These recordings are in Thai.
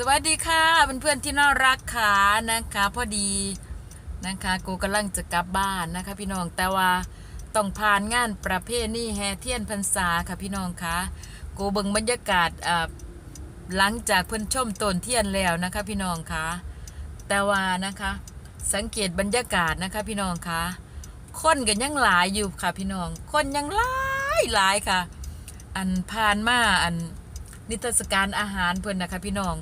สวัสดีค่ะเพื่อนๆที่น่ารักค่ะนะคะ พอดีนะคะกูกำลังจะกลับบ้านนะคะ พี่น้องแต่ว่าต้องผ่านงานประเพณีแห่เทียนพรรษาค่ะพี่น้องคะกูเบิ่งบรรยากาศอ่าหลังจากเพิ่นชมต้นเทียนแล้วนะคะ พี่น้องคะแต่ว่านะคะ สังเกตบรรยากาศนะคะ พี่น้องคะคนกันยังหลายอยู่ค่ะพี่น้องคนยังหลายหลายค่ะ อันผ่านมาอันนิทรรศการอาหารเพิ่นนะคะพี่น้อง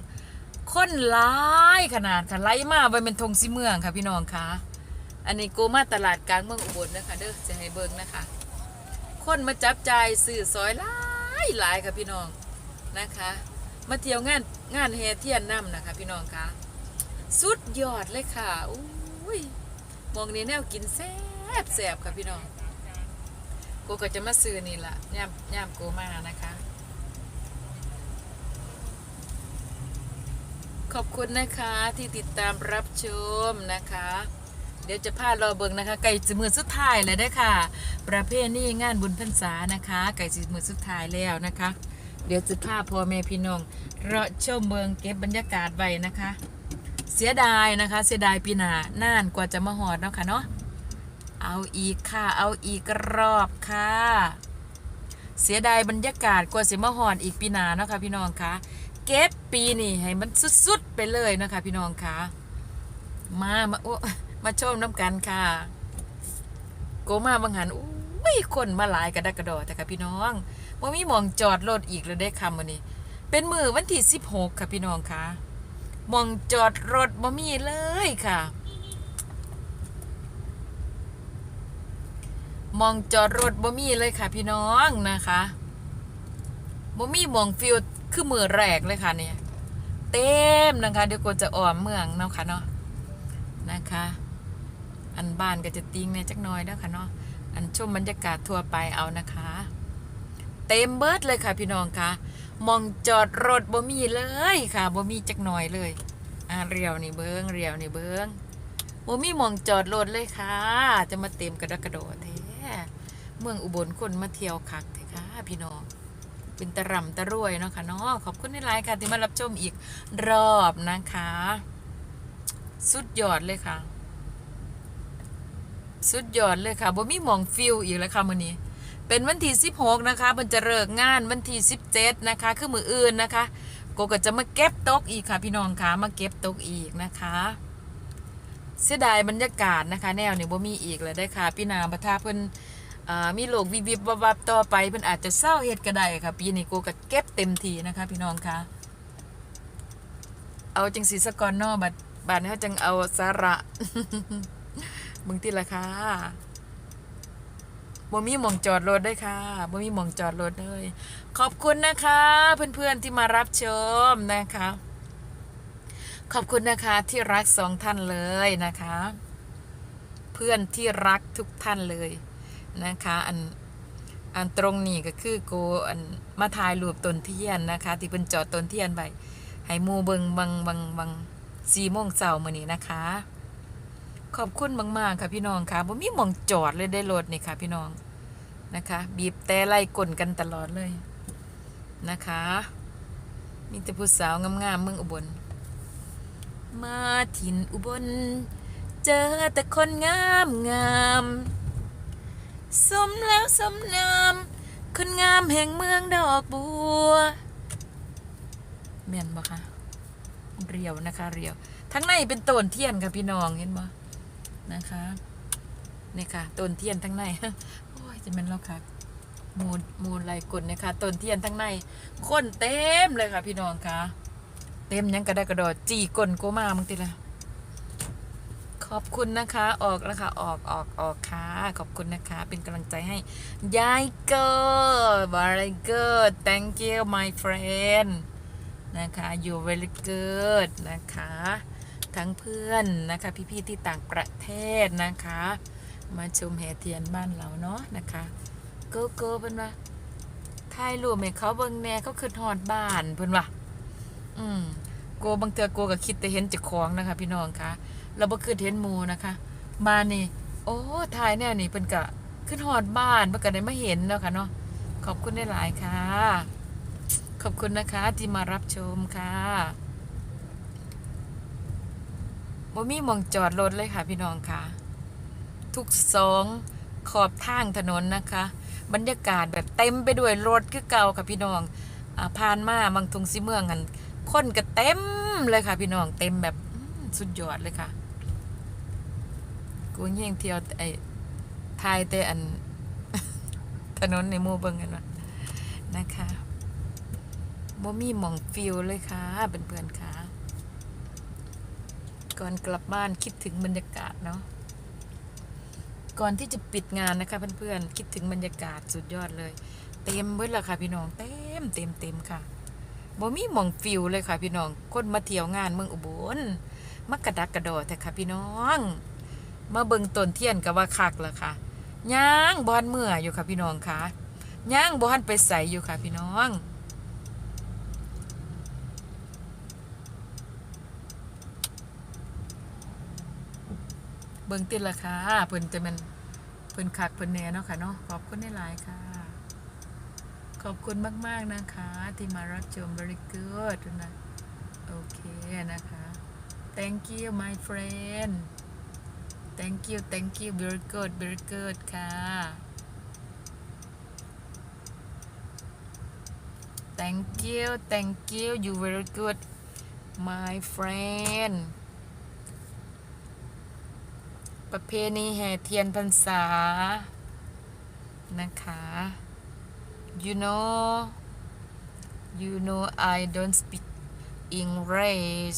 คนหลายขนาดค่ะไล่มาไว้เป็นธงสีเมืองค่ะพี่น้องคะอันนี้โกมาตลาดกลางเมืองอุบลนะคะเด้อจะให้เบิ่งนะคะ คนมาจับจ่ายซื้อซอยหลายหลายค่ะพี่น้องนะคะ มาเที่ยวงานงานแห่เทียนน้ำนะคะ พี่น้องคะสุดยอดเลยค่ะอุ้ยมองนี้แนวกินแซ่บแซ่บค่ะพี่น้องโกก็จะมาซื้อนี่ละย่ามย่ามโกมานะคะ ขอบคุณนะคะที่ติดตามรับชมนะคะ เดี๋ยวจะพาเราเบิ่งนะคะไก่จมือสุดท้ายเลยได้ค่ะ ประเพณีงานบุญพรรษานะคะ ไก่จมือสุดท้ายแล้วนะคะ เดี๋ยวจะพาพ่อแม่พี่น้องเราชมเมืองเก็บบรรยากาศไว้นะคะ เสียดายนะคะ เสียดายปีหน้านานกว่าจะมาหอดเนาะค่ะเนาะเอาอีกค่ะ เอาอีกรอบค่ะ เสียดายบรรยากาศกว่าสิมาหอดอีกปีหน้าเนาะค่ะพี่น้องคะ เก็บปีนี่ให้มันสุดๆไปเลยนะคะ พี่น้องคะมามาโอ้มาชมน้ำกันค่ะ โกมาบางหันอุ้ยคนมาหลายกระดักกระดอแต่ค่ะพี่น้องว่ามีมองจอดรถอีกแล้วได้คำวันนี้ เป็นมือวันที่16ค่ะพี่น้องคะมองจอดรถบ่มีเลยค่ะมองจอดรถบ่มีเลยค่ะพี่น้องนะคะบ่มีมองฟิล คือมือแรกเลยค่ะเนี่ยเต็มนะคะ เดี๋ยวกูจะอ่อมเมืองเนาะค่ะเนาะนะคะ อันบ้านก็จะติ้งเนี่ยจักน้อยแล้วค่ะเนาะอันชมบรรยากาศทั่วไปเอานะคะ เต็มเบิร์ดเลยค่ะพี่น้องคะมองจอดรถบ่มีเลยค่ะบ่มีจักหน่อยเลย อ่าเรียวนี่เบิ้งเรียวนี่เบิ้งบ่มีมองจอดรถเลยค่ะ จะมาเต็มกระดกกระโดดแท้เมืองอุบลคนมาเที่ยวคักแท้ค่ะพี่น้อง เป็นตะร่ำตะรวยเนาะค่ะเนาะขอบคุณในไลน์ค่ะที่มารับชมอีกรอบนะคะ สุดยอดเลยค่ะ สุดยอดเลยค่ะบ่มีหมองฟิลอีกแล้วค่ะมื้อนี้ เป็นวันที่16นะคะมันจะเลิกงานวันที่17นะคะ คือมืออื่นนะคะโกก็จะมาเก็บตกอีกค่ะ พี่น้องคะมาเก็บตกอีกนะคะเสียดายบรรยากาศนะคะ แนวนี้บ่มีอีกแล้วได้ค่ะ พี่นาประทาเพิ่น อ่ามีโลกวิบวิบวับวับต่อไปเพิ่นอาจจะเศร้าเฮ็ดก็ได้ค่ะ ปีนี้กูก็เก็บเต็มทีนะคะ พี่น้องคะเอาจังสีสกอนนอบัดบาดนี้เขาจังเอาสาระมึงติละค่ะบ่มีหมองจอดรถด้วยค่ะบ่มีหมองจอดรถเลย ขอบคุณนะคะ เพื่อนๆที่มารับชมนะคะ ขอบคุณนะคะที่รักสองท่านเลยนะคะ เพื่อนที่รักทุกท่านเลย นะคะอันอันตรงนี้ก็คือโกอันมาถ่ายรูปต้นเทียนนะคะ ที่เป็นจอดต้นเทียนไว้ให้มูเบิงบังบังบังสี่โมงเช้ามื้อนี้นะคะ ขอบคุณมากๆค่ะพี่น้องค่ะบ่มีหมองจอดเลยได้รถนี่ค่ะ พี่น้องนะคะ บีบแต่ไล่กลนกันตลอดเลยนะคะ มีแต่ผู้สาวงามๆเมืองอุบล มาถิ่นอุบล เจอแต่คนงามงามๆ สมแล้วสมนามคนงามแห่งเมืองดอกบัวแม่นบ่คะเรียวนะคะเรียวทั้งในเป็นต้นเทียนค่ะพี่น้องเห็นบ่นะคะนี่ค่ะต้นเทียนทั้งในโอ้ยจะแม่นแล้วค่ะมูลมูลไรกลนะคะต้นเทียนทั้งในคนเต็มเลยค่ะพี่น้องค่ะ เต็มยังกระดากระโดดจีกลโกมามึงติละ ขอบคุณนะคะ ออกแล้วค่ะออกออกออกค่ะ ขอบคุณนะคะ เป็นกำลังใจให้ยายเกิด very good thank you my friend นะคะ you very good นะคะ ทั้งเพื่อนนะคะ พี่ๆที่ต่างประเทศนะคะ มาชมแห่เทียนบ้านเราเนาะนะคะโกโก้เพิ่นว่าถ่ายรูปให้เขาเบิ่งแหน่เขาขึ้นฮอดบ้านเพิ่นว่าอืมโกบางเทื่อโกก็คิดแต่เห็นเจ้าของนะคะ พี่น้องคะ เราบ่คือเห็นหมูนะคะ มานี่ โอ้ถ่ายแน่นี่เพิ่นก็ขึ้นฮอดบ้านเพิ่นก็ได้มาเห็นแล้วค่ะเนาะขอบคุณได้หลายค่ะ ขอบคุณนะคะที่มารับชมค่ะบ่มีมองจอดรถเลยค่ะพี่น้องค่ะ ทุกสองขอบทางถนนนะคะ บรรยากาศแบบเต็มไปด้วยรถคือเก่าค่ะพี่น้องอ่าผ่านมาบางทุงสิเมืองกันคนก็เต็มเลยค่ะพี่น้องเต็มแบบสุดยอดเลยค่ะ กูเฮงเที่ยวไอ้ทายแต่อัน ถนนในหมู่เบิ่งกันว่านะคะบ่มีมองฟิลเลยค่ะเพื่อนๆค่ะ ก่อนกลับบ้านคิดถึงบรรยากาศเนาะก่อนที่จะปิดงานนะคะเพื่อนๆคิดถึงบรรยากาศสุดยอดเลย เต็มเบิดละค่ะพี่น้องเต็มเต็มเต็มค่ะบ่มีมองฟิวเลยค่ะพี่น้องคนมาเที่ยวงานเมืองอุบลมากระดักกระโดดแต่ค่ะพี่น้อง มาเบิ่งต้นเทียนก็ว่าคักละค่ะย่างบอนเมื่ออยู่ค่ะพี่น้องค่ะย่างบอนไปใส่อยู่ค่ะพี่น้องเบิ่งติดละค่ะเพิ่นจะมันเพิ่นคักเพิ่นแน่เนาะค่ะเนาะขอบคุณหลายค่ะ ขอบคุณมาก ๆ นะคะ ที่มารับชม very good นะโอเคนะคะ thank you my friend thank you thank you very good very good ค่ะ thank you thank you you very good my friend ประเพณีแห่เทียนพรรษา นะคะ you know you know I don't speak English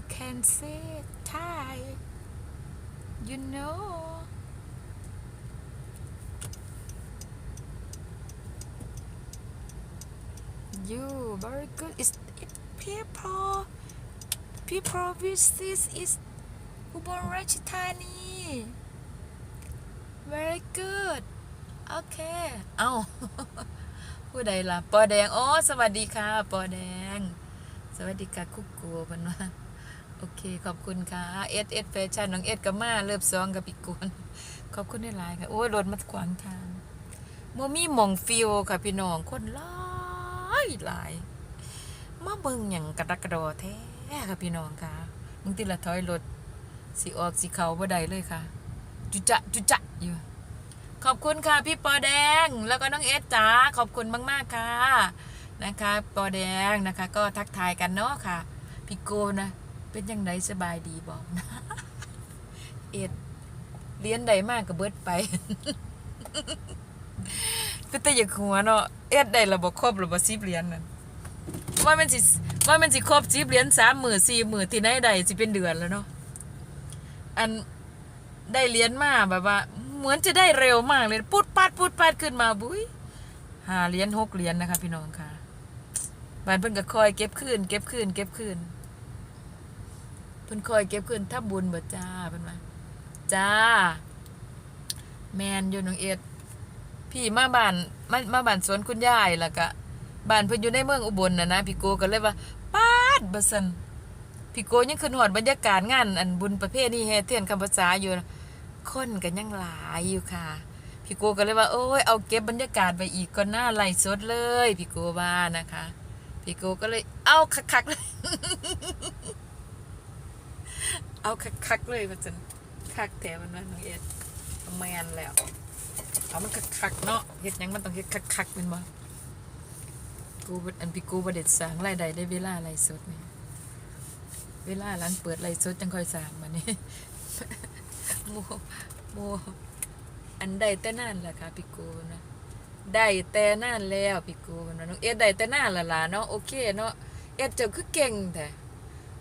you can say Thai you know you very good is it people people visit is อุบลราชธานี very good โอเค เอา ผู้ใดล่ะ ปอแดงโอ้สวัสดีค่ะ ปอแดง สวัสดีค่ะคุกกูเพันว่า โอเค ขอบคุณค่ะเอสเอสแฟชั่นน้องเอสกับมาเริ่มซองกับพี่กวนขอบคุณในหลายค่ะ โอ้ยรถมาขวางทางโมมี่มองฟิวค่ะพี่น้องคนหลายหลายมาเบิ่งอย่างกระดักกระดอแท้ค่ะพี่น้องค่ะมึงติละถอยรถสีออกสีเขาบ่ได้เลยค่ะ จุจะจุจะอยู่ขอบคุณค่ะพี่ปอแดงแล้วก็น้องเอสจ๋าขอบคุณมากๆค่ะนะคะ ปอแดงนะคะ ก็ทักทายกันเนาะค่ะพี่โกนะ เป็นยังไงสบายดีบอกนะ เอ็ดเรียนใดมากก็เบิดไปเป็นแต่อยากหัวเนาะเอ็ดได้ระบบครบระบบสิบเหรียญนั่นว่ามันสิว่ามันสิครบสิบเหรียญสามหมื่นสี่หมื่นที่ไหนได้สิเป็นเดือนแล้วเนาะอันได้เหรียญมาแบบว่า เหมือนจะได้เร็วมากเลยปุดปัดปุดปัดขึ้นมาบุ้ยหาเหรียญหกเหรียญนะคะ พี่น้องค่ะบ้านเพิ่นก็คอยเก็บคืนเก็บคืนเก็บคืนเพิ่นคอยเก็บคืนถ้าบุญบ่จ้าเพิ่นว่าจ้า แมนอยู่น้องเอ็ดพี่มาบ้านมามาบ้านสวนคุณยายแล้วก็บ้านเพิ่นอยู่ในเมืองอุบลน่ะนะพี่โกก็เลยว่าป้าดบ่ซั่นพี่โกยังขึ้นฮอดบรรยากาศงาน อันบุญประเพณีแห่เทียนคำภาษาอยู่คนก็ยังหลายอยู่ค่ะ พี่โกก็เลยว่า โอ้ยเอาเก็บบรรยากาศไปอีกก็น่าไล่สดเลย พี่โกว่านะคะ พี่โกก็เลยเอาคักๆเลย เอาคักๆเลยว่าซั่นคักแท้มันว่าน้องเอ็ดแมนแล้วเอามันคักๆเนาะเฮ็ดยังมันต้องเฮ็ดคักๆแม่นบ่กูอันพี่กูบ่ได้สางรายได้ได้เวลาไลฟ์สดนี่เวลาร้านเปิดไลฟ์สดจังค่อยสางมานี่โมโมอันใดแต่นานล่ะค่ะพี่กูนะได้แต่นานแล้วพี่กูนะน้องเอ็ดได้แต่นานและล่ะเนาะโอเคเนาะเอ็ดเจ้าคือเก่งแท้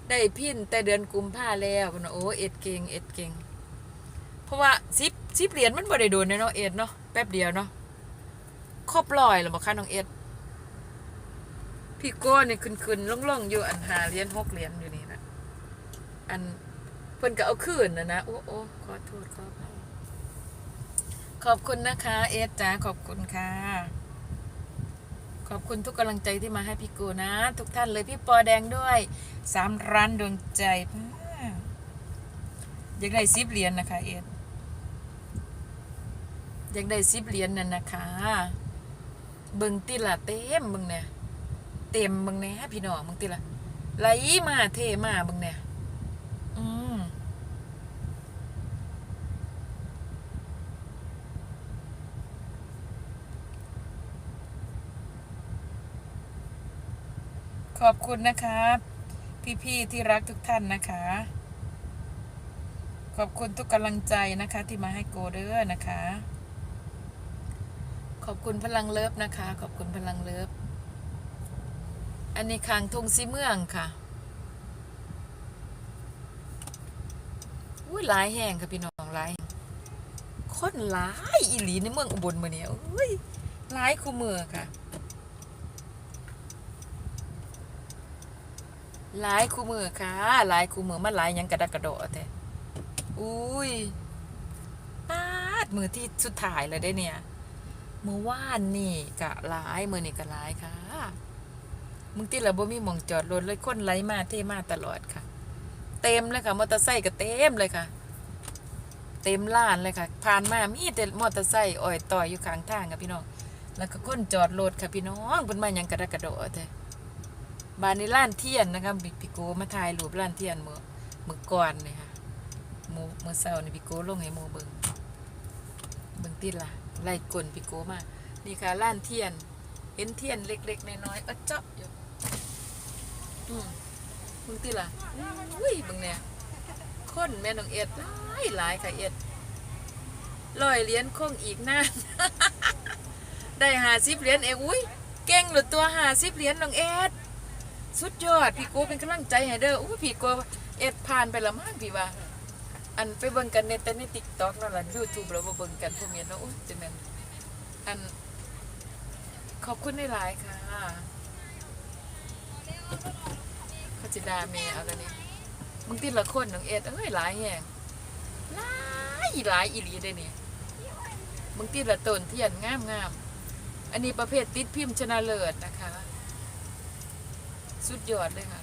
ได้พินแต่เดือนกุมภาแล้วเนาะโอ้เอ็ดเก่งเอ็ดเก่งเพราะว่าซิปซิปเหรียญมันบ่ได้โดนเนาะเอ็ดเนาะแป๊บเดียวเนาะครบร้อยแล้วบ่คะน้องเอ็ดพี่โก้นี่ขึ้นๆล่องๆอยู่อันหาเหรียญหกเหรียญอยู่นี่นะอันเพิ่นก็เอาคืนนะนะ โอ้โอ้ขอโทษขอขอบคุณนะคะ เอ็ดจ้าขอบคุณค่ะ ขอบคุณทุกกำลังใจที่มาให้พี่โกนะ ทุกท่านเลยพี่ปอแดงด้วยสามร้านดวงใจอยากได้ซิปเหรียญนะคะ เอ็ดอยากได้ซิปเหรียญนั่นนะคะ เบิงติละเต็มเบิงเนี่ยเต็มเบิงเนี่ยพี่น้องเบิงติละไหลมาเทมาเบึงเนี่ย อืม ขอบคุณนะคะพี่ๆที่รักทุกท่านนะคะ ขอบคุณทุกกำลังใจนะคะ ที่มาให้โกเดอร์นะคะ ขอบคุณพลังเลิฟนะคะ ขอบคุณพลังเลิฟอันนี้คางทงซีเมืองค่ะอุ้ยหลายแห่งค่ะพี่น้องหลายคนหลายอีหลีในเมืองอุบลมาเนี่ยอุ้ยหลายคู่มืองค่ะ หลายคู่มือค่ะหลายคู่มือมันหลายยังกระดกกระโดดแท้อุ้ยปาดมือที่สุดท้ายเลยได้เนี่ยเมื่อวานนี่กะหลายมือนี่กะหลายค่ะมึงที่เราบ่มีมองจอดรถเลยคนไหลมาเทมาตลอดค่ะ เต็มเลยค่ะมอเตอร์ไซค์ก็เต็มเลยค่ะ เต็มล้านเลยค่ะ ผ่านมามีแต่มอเตอร์ไซค์อ่อยต่อยอยู่ข้างทางค่ะพี่น้องแล้วก็คนจอดรถค่ะพี่น้องเป็นมายังกระดกกระโดดแท้ บานนี้ล้านเทียนนะคะพี่พี่โกมาถ่ายรูปล้านเทียนมือมือก่อนเลยค่ะมือมือเศร้านี่พี่โกลงให้หมูเบิงเบิงติดละไล่กลนพี่โกมานี่ค่ะล้านเทียน เห็นเทียนเล็กๆน้อยๆเออเจาะอยู่อืมมึงติล่ะอุ้ยเบึงเนี่ยคนแม่น้องเอ็ดหลายหลายค่ะเอ็ดลอยเหรียญคงอีกนานได้หาสิบเหรียญเองอุ้ยเก่งหรือตัวหาสิบเหรียญน้องเอ็ด สุดยอด พี่โกเป็นกำลังใจให้เด้ออุ้พี่โกเอ็ดผ่านไปและมั้งพี่ว่า อันไปเบิ่งกันในแต่ในติ๊กต็อกนั่นแหละยูทูบเราบ่เบิ่งกันพวกเมียเนาะอุ้ยจะแม่นอันขอบคุณหลายๆค่ะขจิดาเมเอากันนี่มึงติดละคนน้องเอ็ดเอ้ยหลายแห่งหลายหลายอีหลีได้เนี่ยมึงติดละต้นเทียนงามงามอันนี้ประเภทติดพิมพ์ชนะเลิศนะคะ สุดยอดเลยค่ะ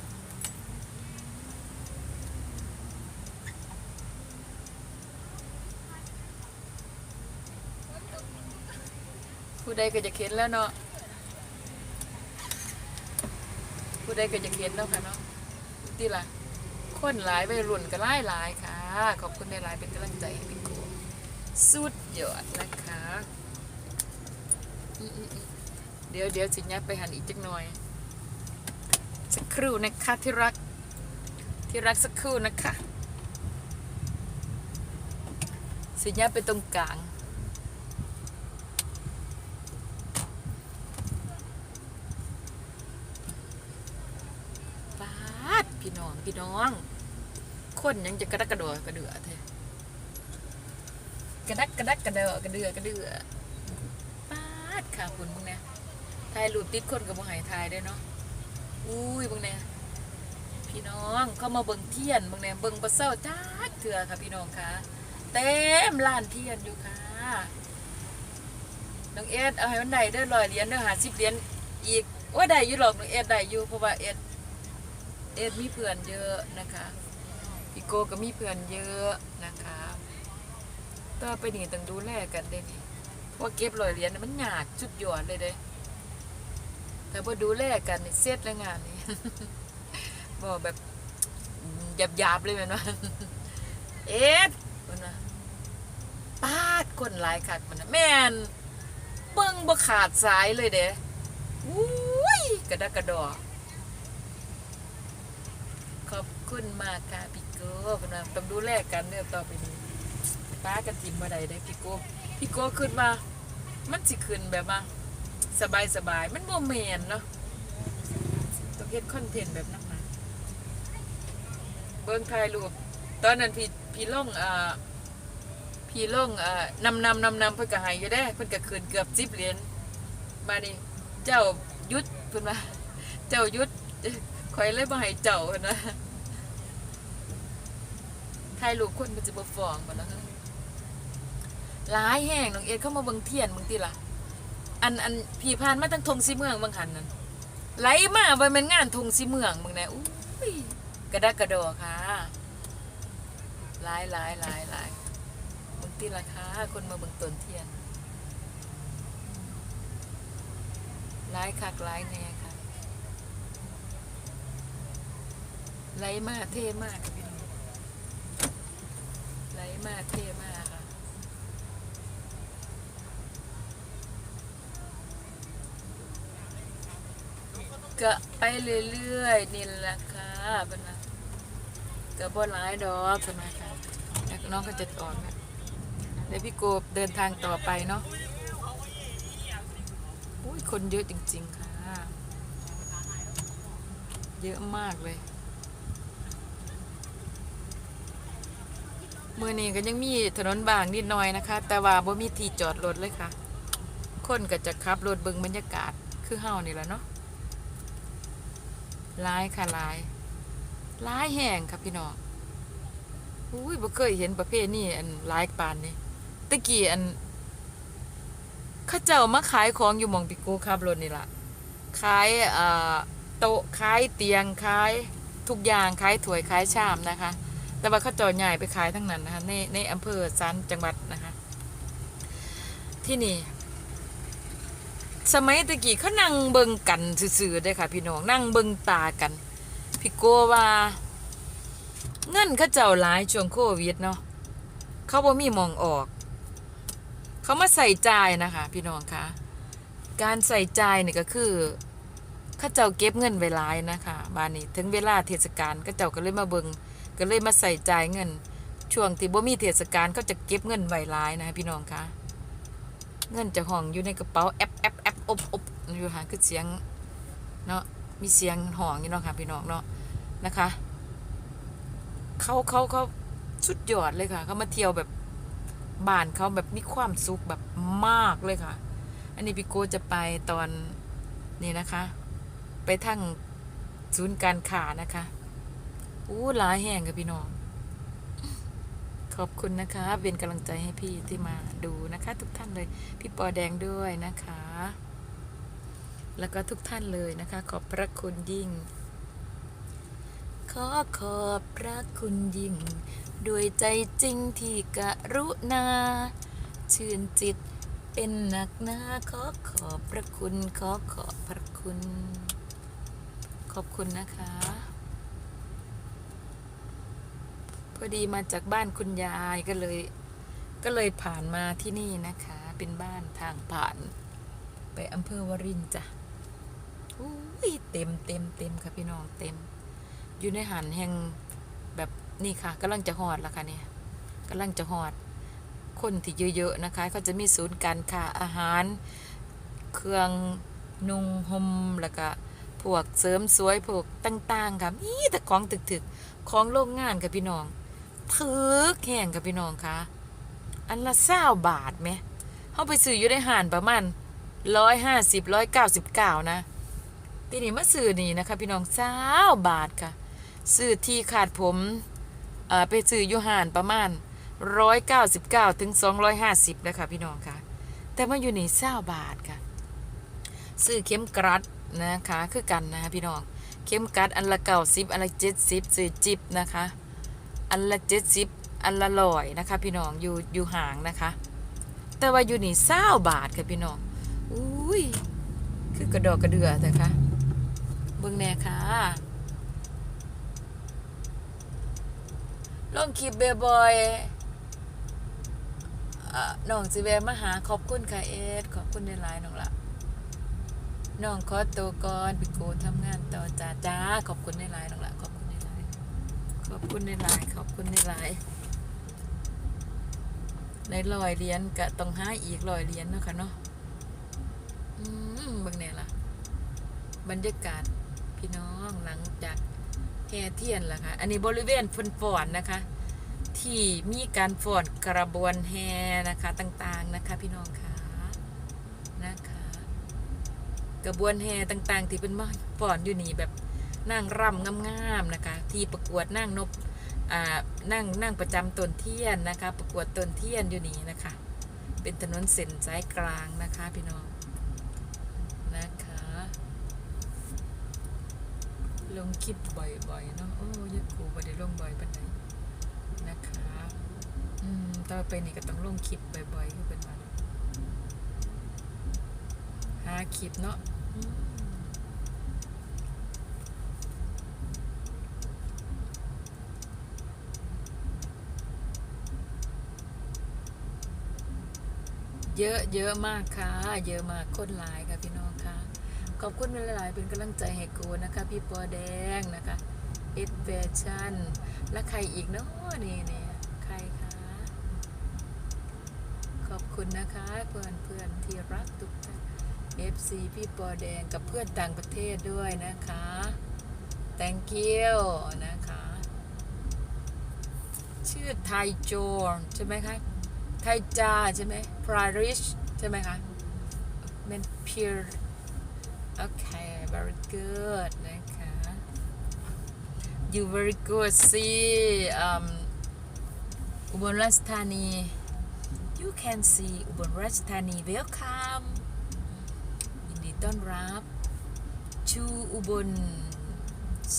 ผู้ใดก็จะเข็นแล้วเนาะผู้ใดก็จะเขียนแล้วค่ะเนาะที่ล่ะคนหลายไปรุ่นก็หลายหลายค่ะ ขอบคุณในหลายเป็นกำลังใจให้พี่โกสุดยอดนะคะ เดี๋ยวเดี๋ยวสิยับไปหันอีกจักหน่อย สักครู่นะคะที่รัก ที่รักสักครู่นะคะสิยับไปตรงกลางปาดพี่น้อง พี่น้อง คนยังจะกระดักกระโดดกระเดือเทกระดักกระดักกระเดือกระเดือกระเดือปาดค่ะคุณมึงเนี่ยถ่ายรูปติดคนกับบ่ใหายถ่ายได้เนาะ อุ้ยมึงเนี่ยพี่น้องเข้ามาเบิ่งเทียนมึงเนี่ยเบิ่งปลาเศร้าจ้าเถื่อค่ะพี่น้องค่ะเต็มลานเทียนอยู่ค่ะน้องเอ็ดเอาให้มันได้เด้อร้อยเหรียญเด้อหาสิบเหรียญอีกว่าได้อยู่หรอกน้องเอ็ดได้อยู่เพราะว่าเอ็ดเอ็ดมีเพื่อนเยอะนะคะพี่โกก็มีเพื่อนเยอะนะคะต่อไปนี่ต้องดูแลกันเด้นี่เพราะว่าเก็บรอยเหรียญมันยากจุดยอดเลยเด้ แต่พอดูแลกันนี่เสร็จแล้วงานนี้บอกแบบหยาบๆเลยแมันว่าเอ็ดมันว่าปาดคนหลายคักมันนะแม่นเบิ่งบ่ขาดสายเลยเด้อุ้ยกระดักกระดอขอบคุณมากค่ะพี่โก้เป็นว่าต้องดูแลกันเนี่ยต่อไปนี้ป้ากันทิมมาใดได้พี่โก้พี่โก้ขึ้นมา มันสิขึ้นแบบว่า สบายสบายมันโมเมนเนาะต้องเฮ็ดคอนเทนต์แบบนั้นนะเบิ้งถ่ายรูปตอนนั้นพี่พี่ล่องอ่าพี่ล่องอ่านำนำนำนำเพิ่นก็ใหายอยู่ได้เพิ่นก็คืนเกือบสิบเหรียญมานี่เจ้ายุดเพิ่นว่าเจ้ายุดข่อยเลยบ่ให้เจ้าเพิ่นะถ่ายรูปคนมันจะบ่ฟ้องบ่ล่ะหลายแห้งน้องเอ็ดเข้ามาเบิ่งเทียนมึงติล่ะ อันอันพี่ผ่านมาตั้งทงสีเมืองบางหันนั่นไหลมาบ่แม่นงานทงสีเมืองมึงแน่อุ้ยกระดักกระโดอค่ะหลายหลายหลายหลายมึงติล่ะค่ะคนมาเบิ่งตนเทียนหลายคักหลายแน่ค่ะไหลมากเท่มากพี่น้องไหลมากเท่มาก ก็ไปเรื่อยๆนี่แหละค่ะเป็นนะก็บ่หลายดอกเป็นนะค่ะแล้วน้องก็จะออกนะเดี๋ยวพี่โกบเดินทางต่อไปเนาะอุ้ยคนเยอะจริง ๆ ค่ะ เยอะมากเลยมือนี้ก็ยังมีถนนบางนิดหน่อยนะคะ แต่ว่าบ่มีที่จอดรถเลยค่ะ คนก็จะขับรถเบิ่งบรรยากาศคือเฮานี่แหละเนาะ หลายค่ะหลายหลายแห่งครับพี่น้องอุ้ยบ่เคยเห็นประเภทนี้อันหลายปานนี้ตะกี้อันเข้าเจ้ามาขายของอยู่หมองปิโกขับรถนี่ล่ะขายอ่อโต๊ะขายเตียงขายทุกอย่างขายถ้วยขายชามนะคะ แต่ว่าเขาเจ้าใหญ่ไปขายทั้งนั้นนะคะในในอำเภอสันจังหวัดนะคะ ที่นี่ สมัยตะกี้เขานั่งเบิ่งกันซื่อๆได้ค่ะ พี่น้องนั่งเบิ่งตากัน พี่โกว่าเงินเขาเจ้าหลายช่วงโควิดเนาะเขาบ่มีมองออก เขามาใส่ใจายนะคะ พี่น้องคะการใส่ใจายนี่ก็คือเขาเจ้าเก็บเงินไว้หลายนะคะบานนี้ถึงเวลาเทศกาลเขาเจ้าก็เลยมาเบิงก็เลยมาใส่ใจายเงิน ช่วงที่บ่มีเทศกาลก็จะเก็บเงินไว้หลายนะพี่น้องคะเงินจะห้องอยู่ในกระเป๋าแอปแอป อบอบอยู่หาคือเสียงเนาะมีเสียงห้องอยู่เนาะค่ะพี่น้องเนาะนะคะเขาเขาเขาสุดยอดเลยค่ะ เขามาเที่ยวแบบบ้านเขาแบบมีความสุขแบบมากเลยค่ะ อันนี้พี่โกจะไปตอนนี่นะคะ ไปทั้งศูนย์การค้านะคะอู้หลายแห่งค่ะพี่น้อง ขอบคุณนะคะ เป็นกำลังใจให้พี่ที่มาดูนะคะ ทุกท่านเลย พี่ปอแดงด้วยนะคะ แล้วก็ทุกท่านเลยนะคะ ขอบพระคุณยิ่ง ขอขอบพระคุณยิ่ง ด้วยใจจริงที่กรุณา ชื่นจิตเป็นหนักหนาขอขอบพระคุณ ขอขอบพระคุณ ขอบคุณนะคะ พอดีมาจากบ้านคุณยายก็เลย ก็เลยผ่านมาที่นี่นะคะ เป็นบ้านทางผ่าน ไปอำเภอวรินจ์จ้ะ อุ้ยเต็มเต็มเต็มค่ะพี่น้องเต็ม อยู่ในหันแห่งแบบนี่ค่ะกำลังจะหอดแล้วค่ะเนี่ยกำลังจะหอด คนที่เยอะๆนะคะเขาจะมีศูนย์การค้าอาหาร เครื่องนุ่งห่มแล้วก็พวกเสริมสวยพวกต่างๆค่ะมีแต่ของถึกๆของโรงงานค่ะพี่น้องถือแข่งกับพี่น้องคะอันละเศร้าบาทไหมเขาไปซื้ออยู่ในห่านประมาณร้อยห้าสิบร้อยเก้าสิบเก้านะ ทีนี้มาซื้อนี่นะคะ พี่น้องเศร้าบาทค่ะซื้อที่ขาดผมเอ่อไปซื้อยูหานประมาณร้อยเก้าสิบเก้าถึงสองร้อยห้าสิบนะคะพี่น้องค่ะ แต่มาอยู่นี่เศร้าบาทค่ะ ซื้อเข็มกรัดนะคะคือกันนะคะพี่น้องเข็มกรัดอันละเก้าสิบอันละเจ็ดสิบซื้อจิบนะคะ อันละเจ็ดสิบอันละร้อยนะคะ พี่น้องอยู่อยู่ห่างนะคะ แต่ว่าอยู่นี่เศร้าบาทค่ะพี่น้องอุ้ยคือกระดอกกระเดือแต่ค่ะ เบิ่งแน่ค่ะลงคลิปบ่อยๆน้องสิแวะมาหาขอบคุณค่ะเอสขอบคุณในไลน์น้องละน้องขอตัวก่อนไปโกทำงานต่อจ้าจ้าขอบคุณในไลน์น้องละขอบคุณในไลน์ขอบคุณในหลายขอบคุณในหลายในลอยเรียญกะต้องหาอีกลอยเรียญเนาะค่ะเนาะอืมบิ่งแน่ล่ะ บรรยากาศ พี่น้องหลังจากแห่เทียนล่ะค่ะอันนี้บริเวณฝนฝอนนะคะ ที่มีการฝอนกระบวนแห่นะคะต่างๆนะคะ พี่น้องค่ะนะคะ กระบวนแห่ต่างๆ ที่เป็นมาฝอนอยู่นี่แบบนั่งรำงามๆนะคะ ที่ประกวดนั่งนบอ่านั่งนั่งประจำตนเทียนนะคะ ประกวดตนเทียนอยู่นี่นะคะ เป็นถนนเส้นสายกลางนะคะ พี่น้อง ลองคิดบ่อยๆเนาะโอ้ยกูบ่ได้ลงบ่อยปานใดนะคะอืมต่อไปนี่ก็ต้องลงคิดบ่อยๆคือเป็นว่าหาคิดเนาะเยอะเยอะมากค่ะ เยอะมากคนหลายค่ะพี่น้อง ขอบคุณหลายๆ เป็นกำลังใจให้กูนะคะ พี่ปอแดงนะคะเอฟแฟชั่น และใครอีกเนาะนี่เนี่ยใครคะขอบคุณนะคะ เพื่อนเพื่อนที่รักทุกท่าน FC พี่ปอแดงกับเพื่อนต่างประเทศด้วยนะคะ thank you นะคะ ชื่อไทโจใช่ไหมคะ ไทจาใช่ไหม p r i r i s h ใช่ไหมคะเป็น pure โอเค very good นะคะ you very good see um อุบลราชธานี you can see อุบลราชธานี welcome ยินดีต้อนรับ to อุบล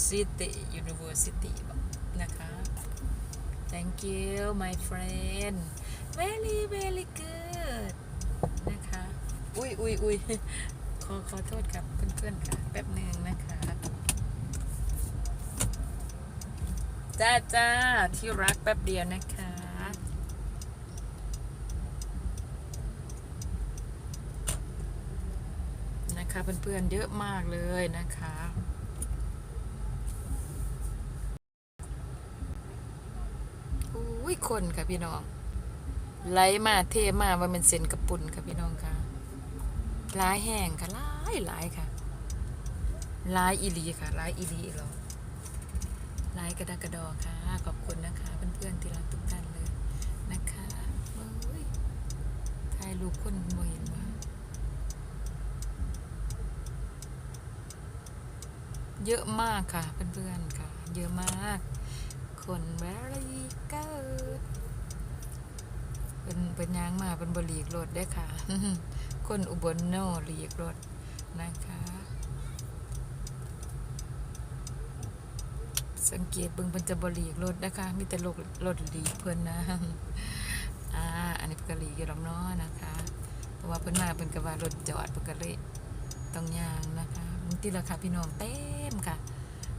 city university นะคะ thank you my friend very very good นะคะ อุ้ยอุ้ยอุ้ย ขอขอโทษครับเพื่อนๆค่ะ แป๊บหนึ่งนะคะ จ้าจ้าที่รักแป๊บเดียวนะคะนะคะเพื่อนๆเยอะมากเลยนะคะอุ้ยคนค่ะพี่น้องไหลมาเทมาว่าเป็นเส้นกระปุ่นค่ะพี่น้องค่ะ หลายแห้งค่ะหลายหลายค่ะหลายอีลีค่ะหลายอีลีหรอหลายกระดากระดอค่ะ ขอบคุณนะคะเพื่อนๆที่รักทุกท่านเลยนะคะโอ้ยถ่ายรูปคนบ่เห็นว่าเยอะมากค่ะเพื่อนๆค่ะ เยอะมาก คนแวรี่เกิด เป็นเป็นยางมาเป็นบรีกรถได้ค่ะ คนอุบลโนหลีกรถนะคะ สังเกตเบิ่งเพิ่นจะบรีกรถนะคะ มีแต่รถรถหลีกเพิ่นนะอ่าอันนี้เพิ่นก็หลีกอยู่ดอกเนาะนะคะ เพราะว่าเพิ่นมาเพิ่นก็ว่ารถจอดเพิ่นก็เลยต้องยางนะคะที่ราคาพี่น้องเต็มค่ะ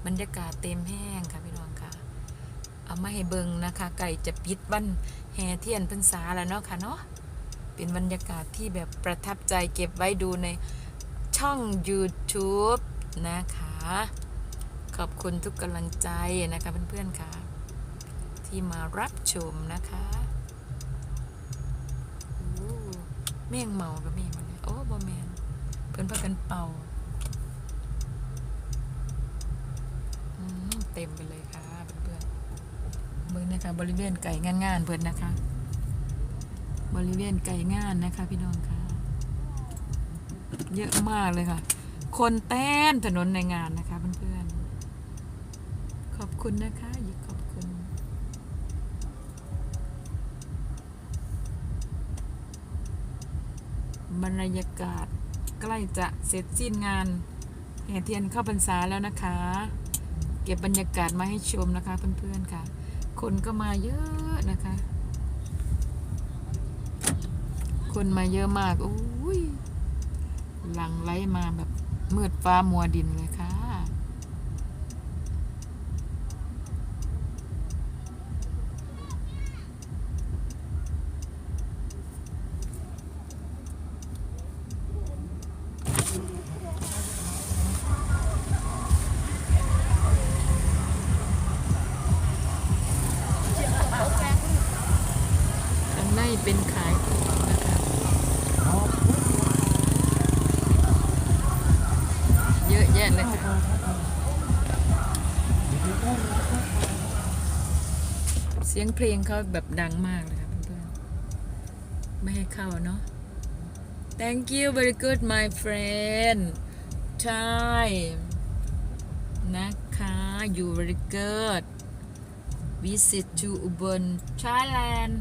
บรรยากาศเต็มแห้งค่ะพี่น้องค่ะ เอามาให้เบิงนะคะ ไก่จะปิดวัน แห่เทียนพรรษาแล้วเนาะค่ะเนาะเป็นบรรยากาศที่แบบประทับใจเก็บไว้ดูในช่อง YouTube นะคะ ขอบคุณทุกกำลังใจนะคะเพื่อนๆค่ะ ที่มารับชมนะคะโอ้แม่งเมากับแม่งมาเลยโอ้บอแมนเพื่อนพากันเป่าอืมเต็มไปเลยค่ะเพื่อน ๆมือนะคะบริเวณไก่งานงานๆเพื่อนนะคะ บริเวณไก่งานนะคะ พี่น้องค่ะ เยอะมากเลยค่ะ คนเต้นถนนในงานนะคะเพื่อนๆขอบคุณนะคะยิขอบคุณ บรรยากาศใกล้จะเสร็จสิ้นงานแห่เทียนเข้าพรรษาแล้วนะคะ เก็บบรรยากาศมาให้ชมนะคะเพื่อนๆค่ะ คนก็มาเยอะนะคะ คนมาเยอะมาก อุ้ยหลังไหลมาแบบมืดฟ้ามัวดินเลยค่ะ เป็นขายองนะคะเยอะแยะเลยค่ะเสียงเพลงเขาแบบดังมากเลยค่ะเพื่อนๆไม่ให้เข้าเนาะ thank you very good my friend ใช่นะคะ you very good visit to Ubon Thailand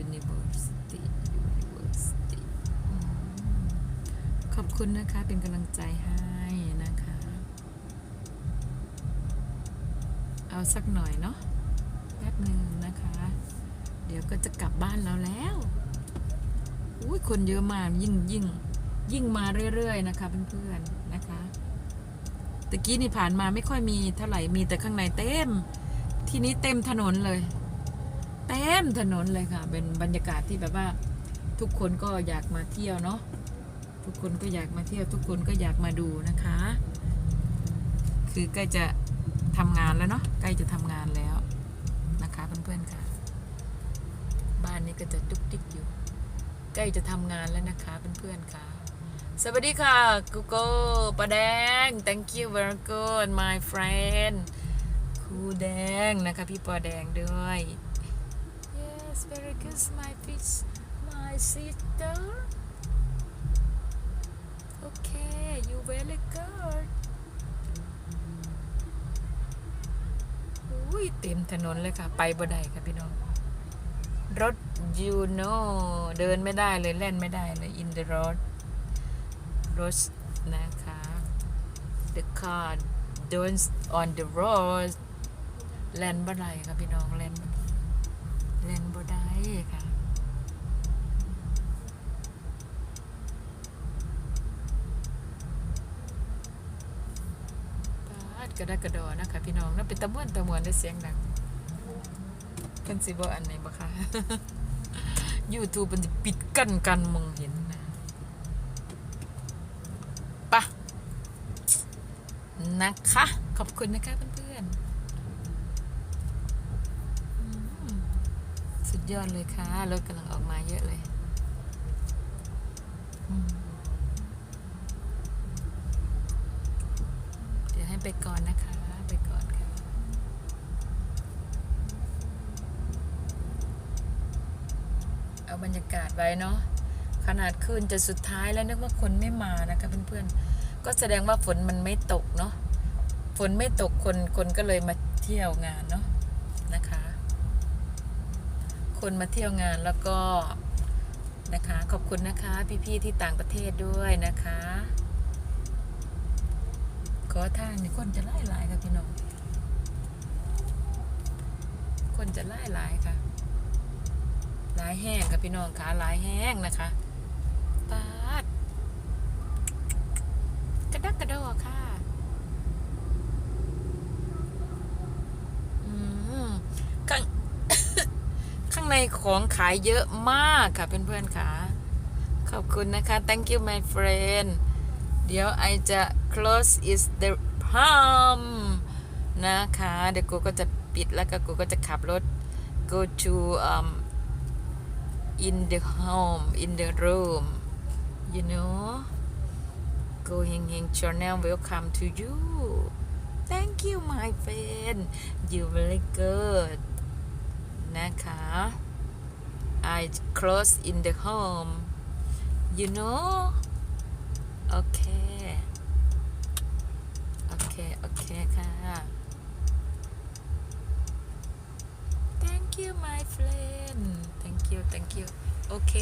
University University อืมขอบคุณนะคะ เป็นกำลังใจให้นะคะ เอาสักหน่อยเนาะ แป๊บหนึ่งนะคะ เดี๋ยวก็จะกลับบ้านเราแล้วอุ้ยคนเยอะมากยิ่งยิ่งยิ่งมาเรื่อยๆนะคะเพื่อนๆนะคะตะกี้นี่ผ่านมาไม่ค่อยมีเท่าไหร่มีแต่ข้างในเต็ม ทีนี้เต็มถนนเลย ต็มถนนเลยค่ะ เป็นบรรยากาศที่แบบว่า ทุกคนก็อยากมาเที่ยวเนาะทุกคนก็อยากมาเที่ยว ทุกคนก็อยากมาดูนะคะ คือใกล้จะทำงานแล้วเนาะใกล้จะทำงานแล้วนะคะเพื่อนๆค่ะ บ้านนี้ก็จะตุกติกอยู่ ใกล้จะทำงานแล้วนะคะเพื่อนๆค่ะสวัสดีค่ะกูโก้ปะแดง thank you very good my friend ครูแดงนะคะ พี่ปอแดงด้วย is very good my fish my sister okay you very good อุ้ยเต็มถนนเลยค่ะ ไปบ่ได้ค่ะพี่น้อง รถยูโน่เดินไม่ได้เลยแล่นไม่ได้เลย in the road รถนะคะ the car don't on the road แล่นบ่ได้ค่ะพี่น้องแล่นแล่นบ่ได้ค่ะ ปาด กระดกกระดอนะคะพี่น้องนั่นเป็นตะมวนตะมวนได้เสียงดังกันสิบอันไหนบ่คะ YouTube มันจะปิดกั้นกันมองเห็นนะปะนะคะ ขอบคุณนะคะเพื่อนๆสุดยอดเลยค่ะรถกำลังออกมาเยอะเลย อืมเดี๋ยวให้ ไปก่อนนะคะ ไปก่อนค่ะ เอาบรรยากาศไว้เนาะ ขนาดคืนจะสุดท้ายแล้วนึกว่าคนไม่มานะคะเพื่อนๆ ก็แสดงว่าฝนมันไม่ตกเนาะ ฝนไม่ตกคนคนก็เลยมาเที่ยวงานเนาะนะคะ คนมาเที่ยวงานแล้วก็นะคะ ขอบคุณนะคะ พี่ๆที่ต่างประเทศด้วยนะคะ ขอทางนี่คนจะไล่หลายค่ะพี่น้อง คนจะไล่หลายค่ะ หลายแห้งค่ะพี่น้องค่ะหลายแห้งนะคะปาดกระดักกระดอค่ะข้างข้างในของขายเยอะมากค่ะเพื่อนๆค่ะ ขอบคุณนะคะ thank you my friend เดี๋ยวไอจะ close is the palm นะคะ เดี๋ยวกูก็จะปิดแล้วก็กูก็จะขับรถ go to um in the home in the room you know go hing hing channel welcome to you thank you my friend you very good นะคะ I close in the home you know okay okay okay ค่ะ thank you my friend thank you thank you โอเค